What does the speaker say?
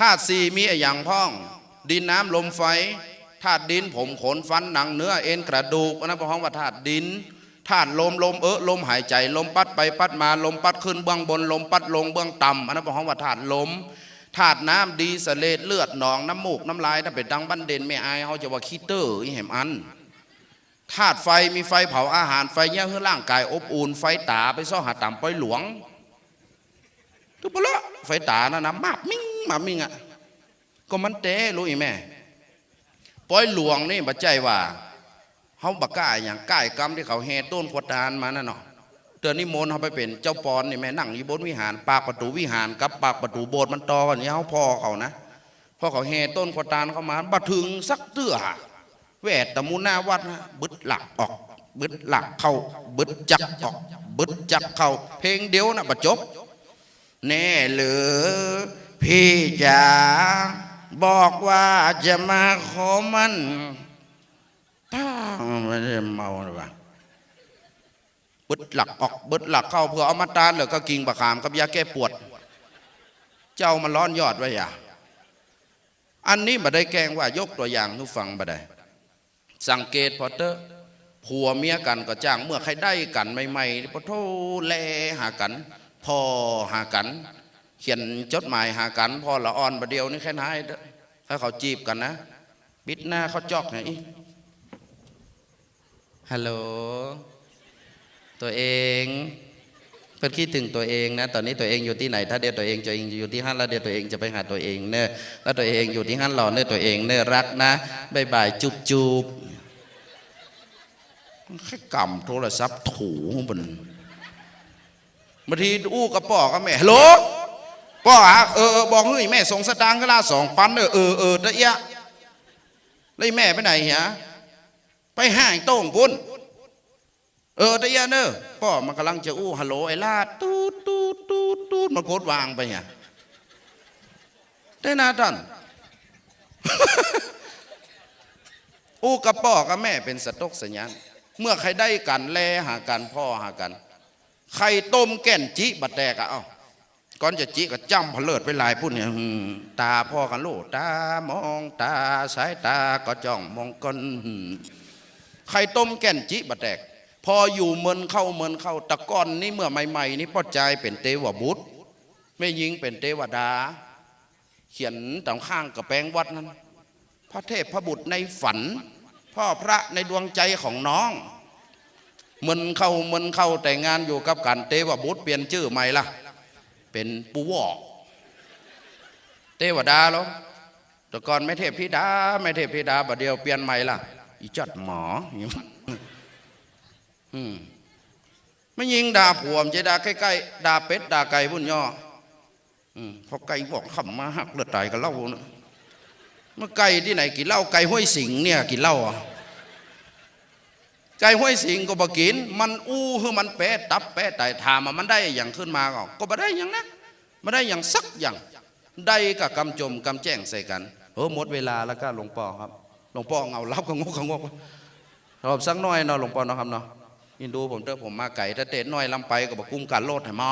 ธาตุสี่มีอะอย่างพ้อง ดินน้ำลมไฟธาตุดินผมขนฟันหนังเนื้อเอ็นกระดูกอันนั้นพ้องว่าธาตุดินธาตุลมลมเออลมหายใจ ลมปัดไปปัดมาลมปัดขึ้นเบื้องบนลมปัดลงเบื้องต่ำอันนั้นพ้องว่าธาตุลมธาตุน้ำดีสเลดเลือดหนองน้ำมูกน้ำลายถ้าเป็นดังบันเด่นไม่อายเขาจะว่าขี้เตอร์อีแหมอันธาตุไฟมีไฟเผาอาหารไฟเยี่ยให้ร่างกายอบอุ่นไฟตาไปซ่อหาต่ำปอยหลวงทุกปละไฟตานะนะมาบมิ่ง มามิ่งอะก็มันเต้รู้อีแม่ปอยหลวงนี่บัจใจว่าเขาบักก้าอย่างก้ายกรรมที่เขาแห่ต้นขวดานมานั่นเนาะเตือนนิมนต์เขาไปเป็นเจ้าปอนนี่แม่นั่งอยู่บนวิหาร ปากประตูวิหารกับปากประตูโบสถ์มันต่อกันนี่เขาพ่อเขานะพ่อเขาแห่ต้นขวดานเข้ามาบัถึงสักเตื้อแวดตะมูหน้าวัดนะบึดหลักออกบึดหลักเข้าบึดจักออกบึดจักเข้าเพลงเดียวนะประจบแน่หรือ พี่จ๋าบอกว่าจะมาขอมันถ้าไม่ได้เมาหรือเปล่าบึดหลักออกบึดหลักเข้าเพื่อเอามาตานหรือก็กิ่งบะขามกับยาแก้ปวด เจ้ามันร้อนยอดไว้อย่าอันนี้มาได้แกงว่ายกตัวอย่างทุกฟังมาได้ สังเกตพอเตอร์ผัวเมียกันก็จ้างเมื่อใครได้กันใหม่ๆพอโทแลหากัน พอหากัน เขียนจดหมายหากันพอละอ่อนประเดียวนี่แค่ไหนถ้าเขาจีบกันนะปิดหน้าเขาจอกไงฮัลโหลตัวเองเพื่อคิดถึงตัวเองนะตอนนี้ตัวเองอยู่ที่ไหน ถ้าเดียวตัวเองจะอยู่ที่ห้านแล้วเดียวตัวเองจะไปหาตัวเองเนอะแล้วตัวเองอยู่ที่ห้านหล่อเนอะตัวเองเนอะรักนะบายบายจุบจุบแค่กำโทรศัพท์ถูบนบางทีอู้กับพ่อกับแม่ฮัลโหล พ่ออะเออบอกเฮ้ยแม่ส่งสตางค์ก็ล่าสองพันเออเออเออตะเอียะแล้วไอ้แม่ไปไหนเหรอไปห้างโต้งพุ่นเออตะเอียะเนอพ่อมันกำลังจะอู้ฮัลโหลไอ้ลาดตูดตูดตูดตูดมันโคตรวางไปเนี่ยได้นาท่านอู้กับพ่อกับแม่เป็นสตกสัญญาณเมื่อใครได้กันแลหากันพ่อหากัน ใครต้มแก่นจิบัดแดกอะเอ้า ก่อนจะจิก็จ้ำเพลิดไปหลายพูดเนี่ยตาพ่อกันโลดตามองตาสายตาก็จ้องมองก้นใครต้มแก่นจิบัดแดกพออยู่เมินเข้าเมินเข้าตะก้อนนี่เมื่อใหม่ๆนี่พ่อใจเป็นเทวบุตรไม่ยิงเป็นเทวดา เขียนต่างข้างกับแปงวัดนั้น พระเทพพระบุตรในฝัน พ่อพระในดวงใจของน้องมันเข้ามันเข้าแต่งงานอยู่กับกันเทวบุตรเปลี่ยนชื่อใหม่ละ เป็นปูวอกเทวดาแล้วแต่ก่อนไม่เทพธิดาไม่เทพธิดาบัดเดียวเปลี่ยนใหม่ละอีจัดหมออืมไม่ยิงด่าผัวมจะด่าใกล้ๆด่าเป็ดด่าไก่พุ่นย่ออพอไก่บอกขำมาหักเลือดตายกันเล่านะเมื่อไก่ที่ไหนกินเหล้าไก่ห้วยสิงเนี่ยกินเหล้าอะ ไก่ห้วยสิงก็บอกิน มันอู้คือมันแปะตับแปะไตถามว่ามันได้อย่างขึ้นมาก็ก็บ่ได้อย่างนะไม่ได้อย่างสักอย่างได้กับกำจมกำแจ้งใส่กันเออหมดเวลาแล้วก็หลวงพ่อครับหลวงพ่อเงารับก็งกก็งกรอบสักหน้อยเนาะหลวงพ่อเนาะครับเนาะยินดูผมเด้อผมมาไก่ถ้าเตะน้อยลำไปก็บอกกุ้มกันโลดให้หมอ